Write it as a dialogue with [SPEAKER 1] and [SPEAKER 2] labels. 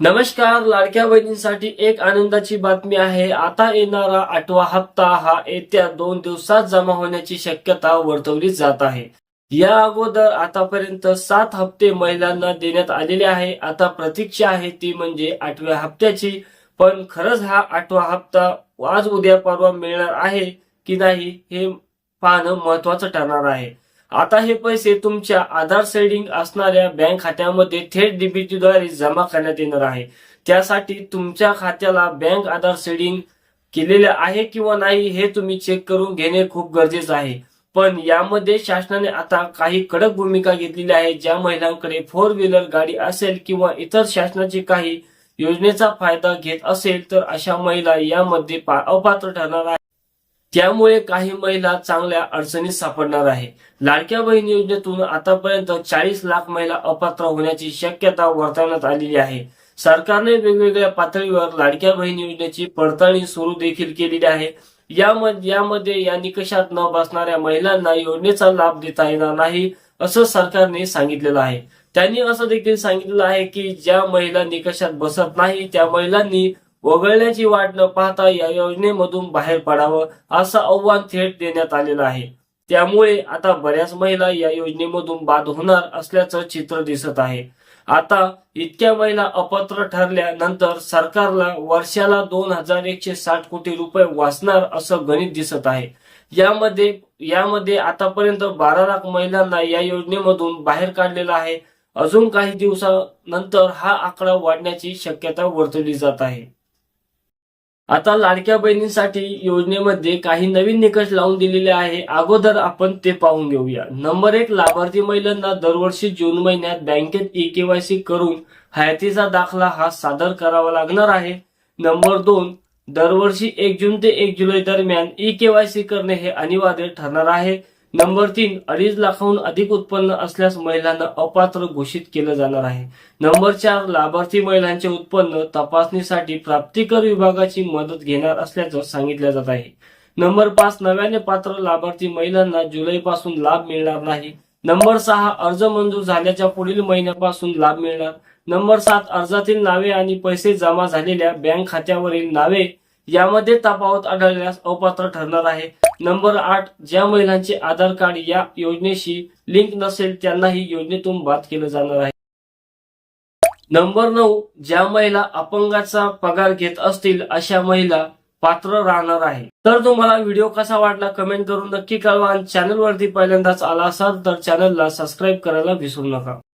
[SPEAKER 1] नमस्कार लाडक्या बहिणींसाठी एक आनंदाची बातमी आहे. आता येणारा आठवा हप्ता हा येत्या दोन दिवसात जमा होण्याची शक्यता वर्तवली जात आहे. या अगोदर आतापर्यंत सात हप्ते महिलांना देण्यात आलेले आहे. आता प्रतीक्षा आहे ती म्हणजे आठव्या हप्त्याची. पण खरंच हा आठवा हप्ता आज उद्या परवा मिळणार आहे की नाही हे पाहणं महत्वाचं ठरणार आहे. आता हे पैसे तुमच्या आधार सेडिंग असणाऱ्या बँक खात्यामध्ये थेट डीबीटीद्वारे जमा करण्यात येणार आहे. त्यासाठी तुमच्या खात्याला बँक आधार सेडिंग केलेले आहे किंवा नाही हे तुम्ही चेक करून घेणे खूप गरजेचं आहे. पण यामध्ये शासनाने आता काही कडक भूमिका घेतलेली आहे. ज्या महिलांकडे फोर व्हीलर गाडी असेल किंवा इतर शासनाची काही योजनेचा फायदा घेत असेल तर अशा महिला यामध्ये पा- अपात्र ठरणार आहे त्यामुळे काही महिला चांगल्या अडचणीत सापडणार आहे. लाडक्या बहीण योजनेतून आतापर्यंत चाळीस लाख महिला अपात्र होण्याची शक्यता वर्तवण्यात आलेली आहे. सरकारने वेगवेगळ्या पातळीवर लाडक्या बहीण योजनेची पडताळणी सुरू देखील केलेली आहे. यामध्ये यामध्ये या निकषात न बसणाऱ्या महिलांना योजनेचा लाभ देता येणार नाही असं सरकारने सांगितलेलं आहे. त्यांनी असं देखील सांगितलं आहे की ज्या महिला निकषात बसत नाही त्या महिलांनी वगळण्याची वाट न पाहता या योजनेमधून बाहेर पडावं असं आव्हान थेट देण्यात आलेलं आहे. त्यामुळे आता बऱ्याच महिला या योजनेमधून बाद होणार असल्याचं चित्र दिसत आहे. आता इतक्या महिला अपात्र ठरल्यानंतर सरकारला वर्षाला दोन हजार एकशे साठ कोटी रुपये वाचणार असं गणित दिसत आहे. यामध्ये यामध्ये आतापर्यंत बारा लाख महिलांना या योजनेमधून बाहेर काढलेला आहे. अजून काही दिवसानंतर हा आकडा वाढण्याची शक्यता वर्तवली जात आहे. आता लाडक्या बहिणींसाठी योजनेमध्ये काही नवीन निकष लावून दिलेले आहे. अगोदर आपण ते पाहून घेऊया. नंबर एक लाभार्थी महिलांना दरवर्षी जून महिन्यात बँकेत ई केवायसी करून हयातीचा दाखला हा सादर करावा लागणार आहे. नंबर दोन दरवर्षी एक जून ते एक जुलै दरम्यान ई केवायसी करणे हे अनिवार्य ठरणार आहे. नंबर तीन अडीच लाखाहून अधिक उत्पन्न असल्यास महिलांना अपात्र घोषित केलं जाणार आहे. नंबर चार लाभार्थी महिलांचे उत्पन्न तपासणीसाठी प्राप्तिकर विभागाची मदत घेणार असल्याचं सांगितलं जात आहे. नंबर पाच नव्याने पात्र लाभार्थी महिलांना जुलैपासून लाभ मिळणार नाही. नंबर सहा अर्ज मंजूर झाल्याच्या पुढील महिन्यापासून लाभ मिळणार. नंबर सात अर्जातील नावे आणि पैसे जमा झालेल्या बँक खात्यावरील नावे यामध्ये तफावत आढळल्यास अपात्र ठरणार आहे. नंबर आठ ज्या महिलांचे आधार कार्ड या योजनेशी लिंक नसेल त्यांनाही योजनेतून बाद केलं जाणार आहे. नंबर नऊ ज्या महिला अपंगाचा पगार घेत असतील अशा महिला पात्र राहणार आहे. तर तुम्हाला व्हिडिओ कसा वाटला कमेंट करून नक्की कळवा आणि चॅनल वरती पहिल्यांदाच आला असाल तर चॅनलला सबस्क्राईब करायला विसरू नका.